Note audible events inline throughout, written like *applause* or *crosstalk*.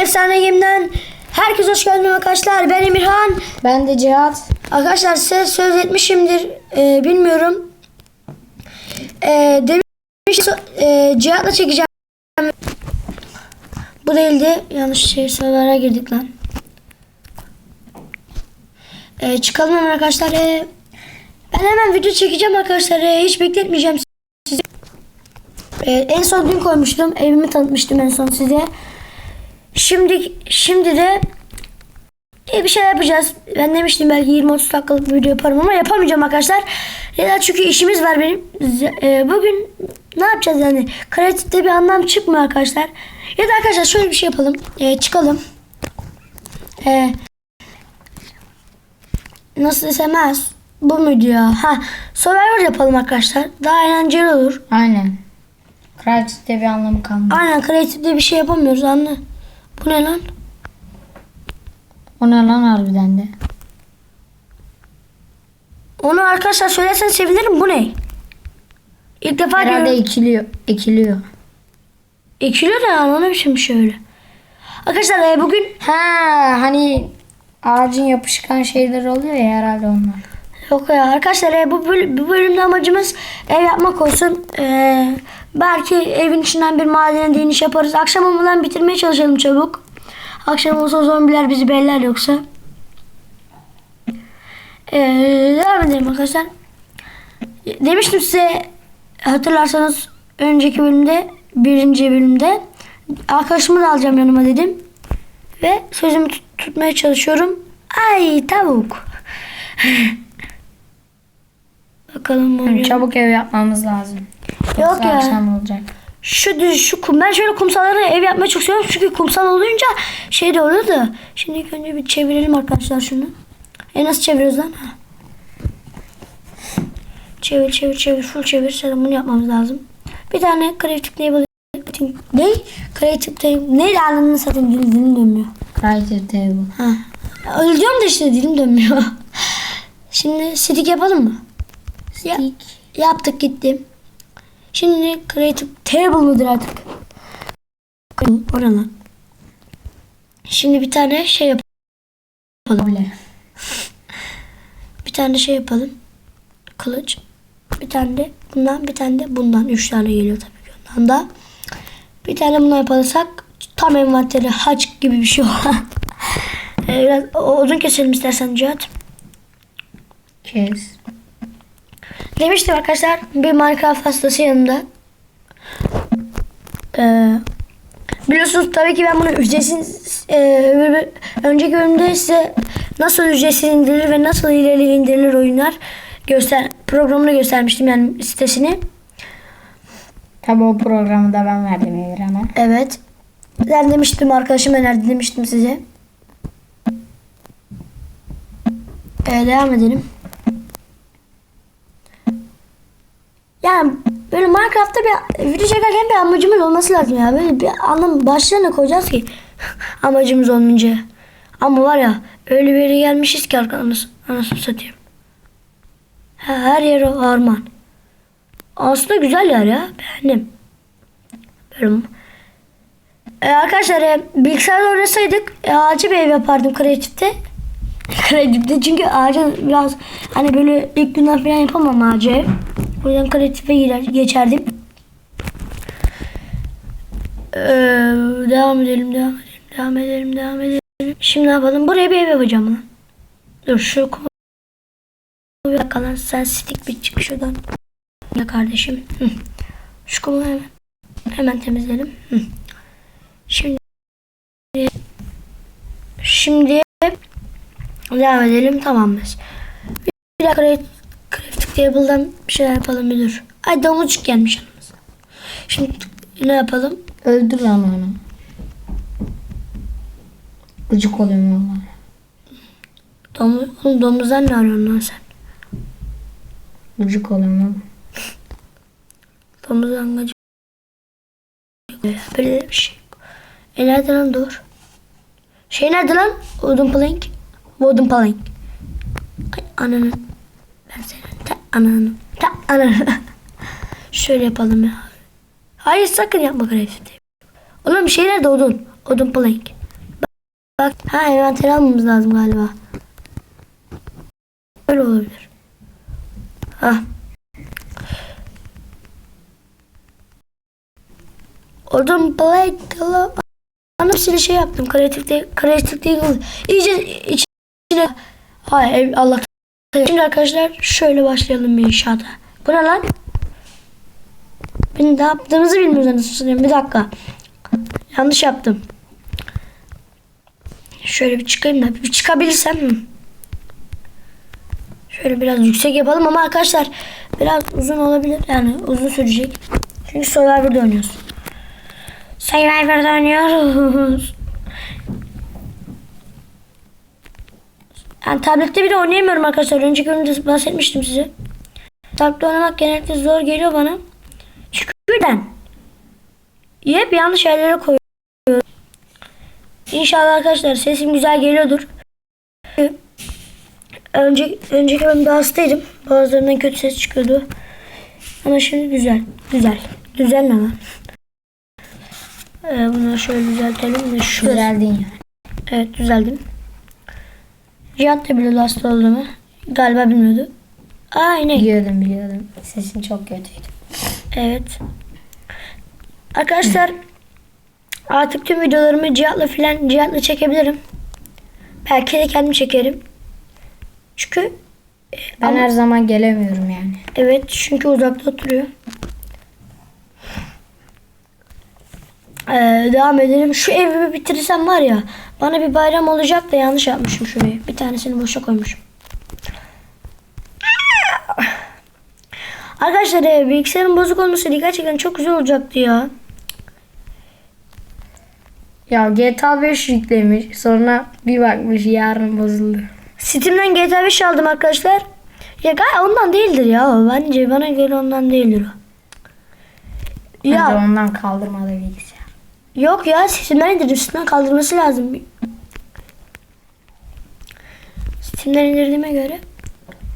Efsane Game'den herkes hoş geldiniz arkadaşlar. Ben Emirhan. Ben de Cihat. Arkadaşlar size söz etmişimdir. Ee, bilmiyorum. Ee, demiş e, Cihat'la çekeceğim. Bu değildi. Yanlış şey server'a girdik lan. Ee, çıkalım hemen arkadaşlar. Ee, ben hemen video çekeceğim arkadaşlar. Ee, hiç bekletmeyeceğim sizi. Ee, en son dün koymuştum. Evimi tanıtmıştım en son size. Şimdi şimdi de e, bir şeyler yapacağız. Ben demiştim belki 20-30 dakikalık bir video yaparım ama yapamayacağım arkadaşlar. Neden? Çünkü işimiz var benim. E, bugün ne yapacağız yani? Kreatifte bir anlam çıkmıyor arkadaşlar. Ya da arkadaşlar şöyle bir şey yapalım. E, çıkalım. E, nasıl desem ha, bu muydu ya? Ha, Survivor yapalım arkadaşlar. Daha eğlenceli olur. Aynen. Kreatifte bir anlamı kalmadı. Aynen kreatifte bir şey yapamıyoruz anne. Bu ne lan? O ne lan harbiden de? Onu arkadaşlar söylersen sevinirim. Bu ne? İlk defa Herhalde diyorum. ekiliyor. Ekiliyor. Ekiliyor da ona biçim bir şey. Arkadaşlar e, bugün Ha hani ağacın yapışkan şeyleri oluyor ya herhalde onlar. Yok ya arkadaşlar e, bu, böl- bu bölümde amacımız ev yapmak olsun. E, belki evin içinden bir madene değiniş yaparız. Akşam olmadan bitirmeye çalışalım çabuk. Akşam olsa zombiler bizi beller yoksa. E, devam edelim arkadaşlar. Demiştim size hatırlarsanız önceki bölümde birinci bölümde arkadaşımı da alacağım yanıma dedim. Ve sözümü tut- tutmaya çalışıyorum. Ay tavuk. *laughs* Bakalım Hı, oluyor. Çabuk ev yapmamız lazım. Yok ya. akşam olacak. Şu düz şu kum. Ben şöyle kumsalları ev yapmayı çok seviyorum. Çünkü kumsal olunca şey de oluyor da. Şimdi ilk önce bir çevirelim arkadaşlar şunu. E nasıl çeviriyoruz lan? Ha. Çevir çevir çevir full çevir. Sonra bunu yapmamız lazım. Bir tane creative table ne? Creative table. Neydi anlamını satayım dilim, dilim dönmüyor. Creative table. Ha. Öleceğim de işte dilim dönmüyor. *laughs* Şimdi stick yapalım mı? Ya- yaptık gitti. Şimdi creative table mıdır artık? Oralar. Şimdi bir tane şey yapalım. Öyle. Bir tane şey yapalım. Kılıç. Bir tane de bundan bir tane de bundan. Üç tane geliyor tabii ki ondan da. Bir tane bundan yaparsak tam envanteri haç gibi bir şey olan. *laughs* Ee, Biraz odun keselim istersen Cihat. Kes. Demiştim arkadaşlar bir Minecraft hastası yanımda. Ee, biliyorsunuz tabii ki ben bunu ücretsiz e, önceki bölümde size nasıl ücretsiz indirilir ve nasıl ileri indirilir oyunlar göster programını göstermiştim yani sitesini. Tabi o programı da ben verdim Emirhan'a. Evet. Ben demiştim arkadaşım önerdi demiştim size. Ee, devam edelim. Yani böyle Minecraft'ta bir video çekerken bir amacımız olması lazım ya. Böyle bir anlam başlığına koyacağız ki *laughs* amacımız olmayınca. Ama var ya öyle bir yere gelmişiz ki arkamız anasını satayım. Her yer orman. Aslında güzel yer ya. Beğendim. Böyle ee, arkadaşlar e, bilgisayarda oynasaydık e, ağacı bir ev yapardım kreatifte. kreatifte *laughs* çünkü ağacı biraz hani böyle ilk günden falan yapamam ağacı ev. Yüzden kreatife girer, geçerdim. Ee, devam edelim, devam edelim, devam edelim, devam edelim. Şimdi ne yapalım? Buraya bir ev yapacağım lan. Dur şu kumu bir dakika lan sen stick bir çık şuradan. Ya kardeşim. Şu kumu hemen, hemen temizleyelim. Şimdi şimdi devam edelim tamam biz. Bir dakika table'dan bir şeyler yapalım bir dur. Ay domuzcuk gelmiş yanımıza. Şimdi ne yapalım? Öldür lan onu. Gıcık oluyorum valla. Domuz, oğlum domuzdan ne arıyorsun lan sen? Gıcık oluyorum valla. Domuzdan gacı. Böyle bir şey. E nerede lan dur? Şey nerede lan? Wooden plank. Wooden plank. Ay ananı. Ben senin ta ananı. Ta ananı. *laughs* Şöyle yapalım ya. Hayır sakın yapma grafiti. Oğlum bir şey nerede odun? Odun plank. Bak ha envanteri almamız lazım galiba. Öyle olabilir. Ha. Odun Bana bir sürü şey yaptım. Kreatifte, kreatifte iyice içine Hayır ev- Allah Şimdi arkadaşlar şöyle başlayalım bir inşaata. Bu ne lan? Ben ne yaptığımızı bilmiyoruz anasını satayım. Bir dakika. Yanlış yaptım. Şöyle bir çıkayım da bir çıkabilirsem? Şöyle biraz yüksek yapalım ama arkadaşlar biraz uzun olabilir. Yani uzun sürecek. Çünkü Survivor'da oynuyoruz. Survivor'da oynuyoruz. Yani tablette bile oynayamıyorum arkadaşlar. Önceki bölümde bahsetmiştim size. Tablette oynamak genellikle zor geliyor bana. Çünkü birden hep yanlış yerlere koyuyorum. İnşallah arkadaşlar sesim güzel geliyordur. Önce, önceki bölümde hastaydım. Bazılarından kötü ses çıkıyordu. Ama şimdi güzel. Güzel. Güzel ne lan? Ee, bunları şöyle düzeltelim de şurası. Güzeldin yani. Evet düzeldim. Cihat da biliyordu hasta olduğumu. Galiba bilmiyordu. Aa inek. Biliyordum biliyordum. Sesin çok kötüydü. Evet. Arkadaşlar artık tüm videolarımı Cihat'la filan Cihat'la çekebilirim. Belki de kendim çekerim. Çünkü Ben Ama- her zaman gelemiyorum yani. evet çünkü uzakta oturuyor. Ee, devam edelim. Şu evi bitirirsem var ya bana bir bayram olacak da yanlış yapmışım şurayı. Bir tanesini boşa koymuşum. Arkadaşlar e, bilgisayarın bozuk olmasaydı gerçekten çok güzel olacaktı ya. Ya GTA 5 yüklemiş. Sonra bir bakmış yarın bozuldu. Steam'den GTA 5 aldım arkadaşlar. Ya galiba ondan değildir ya. Bence bana göre ondan değildir o. Ya. Ya ondan kaldırmadı bilgisayar. Yok ya Steam'den indirdim. Steam'den kaldırması lazım. Steam'den indirdiğime göre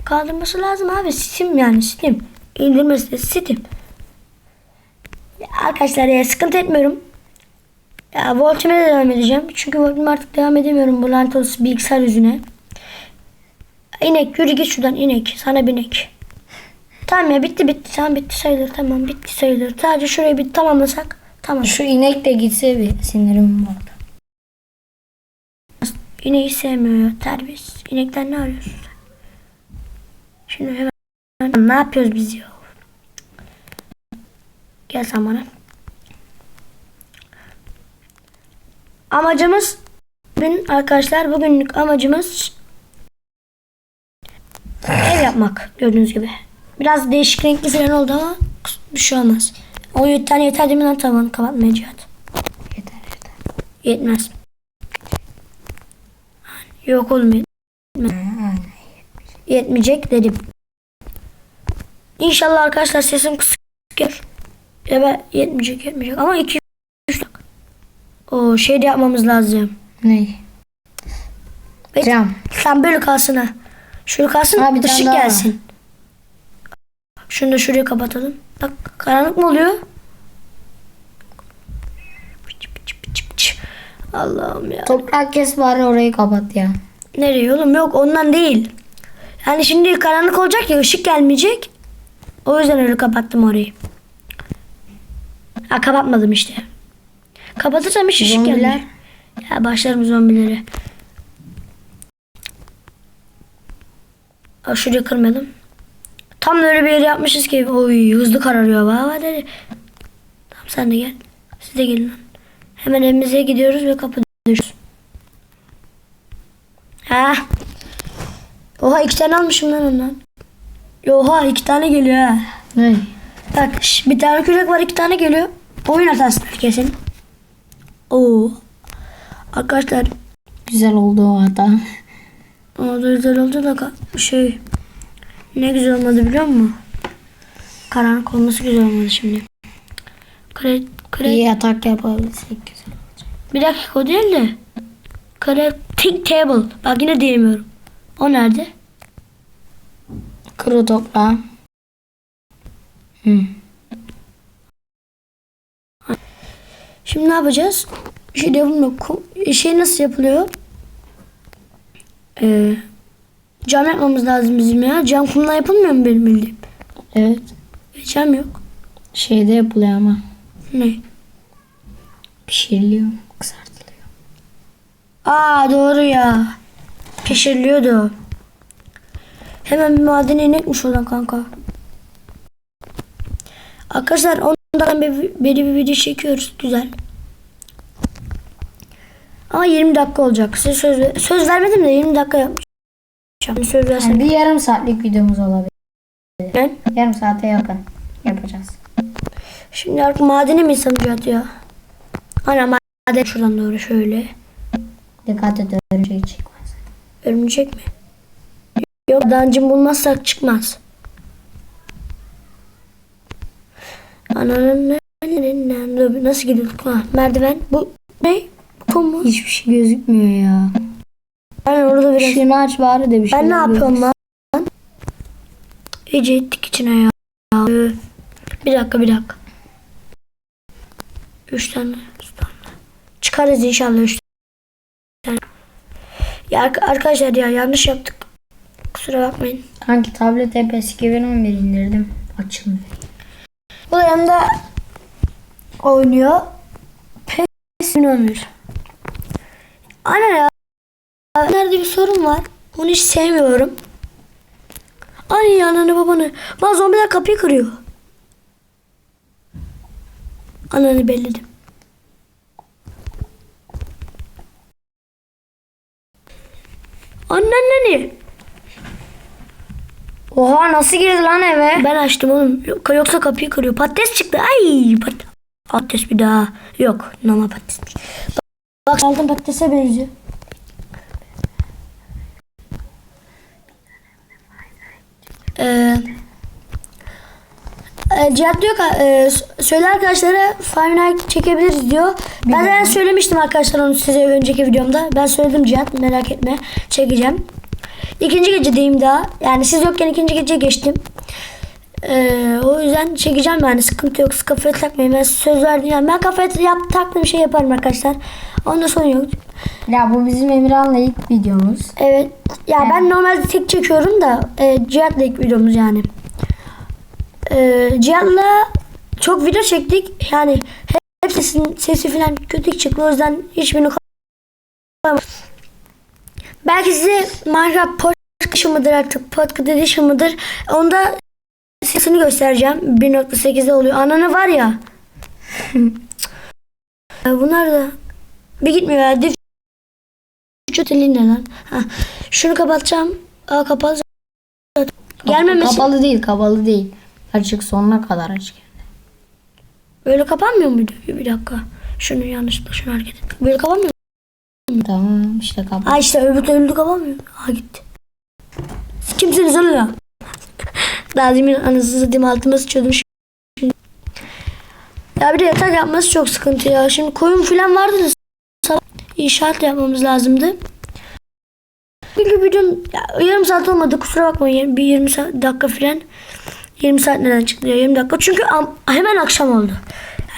kaldırması lazım abi. Steam yani Steam. İndirmesi de Steam. Ya arkadaşlar ya sıkıntı etmiyorum. Ya Voltime de devam edeceğim. Çünkü Voltime artık devam edemiyorum bu lanet olası bilgisayar yüzüne. İnek yürü git şuradan inek. Sana binek. Tamam ya bitti bitti. Tamam bitti sayılır. Tamam bitti sayılır. Sadece şurayı bir tamamlasak. Tamam. Şu inek de gitse bir sinirim vardı. İneği sevmiyor. Terbiyesiz. İnekten ne arıyorsun sen? Şimdi hemen ne yapıyoruz biz ya? Gel sen bana. Amacımız bugün arkadaşlar bugünlük amacımız ev yapmak gördüğünüz gibi. Biraz değişik renkli falan oldu ama bir şey olmaz. 17 tane yeter değil mi lan tavanı kapatmaya Cihat? Yeter yeter. Yetmez. Yok oğlum yet- Ha, yetmeyecek dedim. İnşallah arkadaşlar sesim kısık gelir. Ya ben yetmeyecek yetmeyecek ama 2 3 dakika. O şey de yapmamız lazım. Ne? Ve- Cam. Sen böyle kalsın ha. Şöyle kalsın tane ışık var. gelsin. Şunu da şuraya kapatalım. Bak karanlık mı oluyor? Allah'ım ya. Toprak kes bari orayı kapat ya. Nereye oğlum? Yok ondan değil. Yani şimdi karanlık olacak ya ışık gelmeyecek. O yüzden öyle kapattım orayı. Ha kapatmadım işte. Kapatırsam hiç ışık Zombiler? gelmiyor. Ya başlarım zombileri. Ha, şurayı kırmayalım. Tam da öyle bir yer yapmışız ki. Oy hızlı kararıyor. Vay dedi. Tamam sen de gel. Siz de gelin. Hemen evimize gidiyoruz ve kapatıyoruz. Ha. Oha iki tane almışım lan ondan. Oha iki tane geliyor ha. Ne? Bak bir tane kürek var iki tane geliyor. Oyun hatası kesin. Oo. Arkadaşlar Güzel oldu o hata. o da güzel oldu da şey ne güzel olmadı biliyor musun? Karanlık olması güzel olmadı şimdi. Kare, kare, Bir yatak yapabilsek güzel. bir dakika o değil de. Crafting table. Bak yine diyemiyorum. O nerede? Kuru toprağı. Hı. Şimdi ne yapacağız? Şey Şey nasıl yapılıyor? Ee, cam yapmamız lazım bizim ya. Cam kumdan yapılmıyor mu benim bildiğim? Evet. E, cam yok. Şeyde yapılıyor ama. Ne? Pişiriliyor. Kızartılıyor. Aa doğru ya. Pişiriliyordu. Hemen bir madene inekmiş oradan kanka. Arkadaşlar ondan bir, beri bir video çekiyoruz. Güzel. Ama 20 dakika olacak. Size söz, söz vermedim de 20 dakika yapacağım. Söz versem. Yani bir yarım saatlik videomuz olabilir. Ben Yarım saate yakın yapacağız. şimdi artık madene mi insan Cihat ya? Ana maden şuradan doğru şöyle. Dikkat et örümcek çıkmaz. Örümcek mi? Yok dancım bulmazsak çıkmaz. Ananın ne- nasıl gidiyorduk ha? Merdiven. Bu ne? Kum mu? Hiçbir şey gözükmüyor ya. Orada biraz. Şunu aç bari de bir şey. Ben ne yapıyorum lan? İyice ettik içine ya. Bir dakika bir dakika. Üç tane. üç tane. Çıkarız inşallah üç tane. Ya arka- arkadaşlar ya yanlış yaptık. Kusura bakmayın. Hangi tablet hep eski 2011 indirdim. Açılmıyor. Bu da yanında oynuyor. PES oynuyor. Ana ya. Nerede bir sorun var. Onu hiç sevmiyorum. Ay ananı babanı. Lan zombiler kapıyı kırıyor. Ananı belledim. Annenni. Oha nasıl girdi lan eve? Ben açtım oğlum. Yok- Yoksa kapıyı kırıyor. Patates çıktı. Ay pat patates bir daha. Yok normal patatesmiş. Bak, bak altın patatese benziyor. Ee, e, Cihat diyor ki e, söyle arkadaşlara Five Night çekebiliriz diyor. Ben zaten söylemiştim arkadaşlar onu size önceki videomda. Ben söyledim Cihat merak etme çekeceğim. İkinci gecedeyim daha. Yani siz yokken ikinci gece geçtim. Ee, o yüzden çekeceğim yani sıkıntı yok. Kafaya takmayın. Ben söz verdim. Yani ben kafaya yap, taktığım şey yaparım arkadaşlar. Onda sorun yok. Ya bu bizim Emirhan'la ilk videomuz. Evet. Ya ben normalde tek çekiyorum da e, Cihat'la ilk videomuz yani. E, Cihat'la çok video çektik. Yani hepsinin sesi falan kötü çıktı. O yüzden hiçbirini koyamadım. Belki size Minecraft podcast mıdır artık podcast edition mıdır? Onda sesini göstereceğim. 1.8'de oluyor. Ananı var ya. *laughs* E, Bunlar da bir gitmiyor ya. Div Vücut eli ne lan? Ha. Şunu kapatacağım. Aa kapalı. Gelmemesi. Kapalı değil kapalı değil. Açık sonuna kadar açık. Böyle kapanmıyor muydu? Bir, bir dakika. Şunu yanlışlıkla şunu hareket ettim. Böyle kapanmıyor mu? Tamam işte kapalı. Aa işte öbür türlü kapanmıyor. Aa gitti. Kimsiniz oğlum ya? Daha demin anasını satayım altıma sıçıyordum. Ya bir de yatak yapması çok sıkıntı ya. Şimdi koyun falan vardı da inşaat yapmamız lazımdı. Bir videom ya, yarım saat olmadı kusura bakmayın. Bir 20 saat, dakika falan. 20 saat neden çıktı ya 20 dakika. Çünkü am- hemen akşam oldu.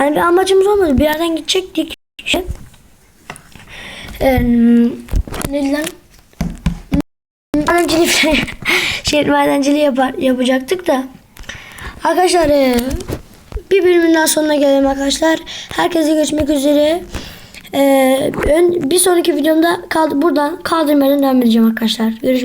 Yani bir amacımız olmadı. Bir yerden gidecektik. İşte. Ee, ne lan? Madenciliği falan- *laughs* şey madenciliği yapar, yapacaktık da. Arkadaşlar e, bir bölümün daha sonuna gelelim arkadaşlar. Herkese görüşmek üzere. E, ön, bir sonraki videomda kaldı, buradan kaldırmadan devam edeceğim arkadaşlar. Görüşmek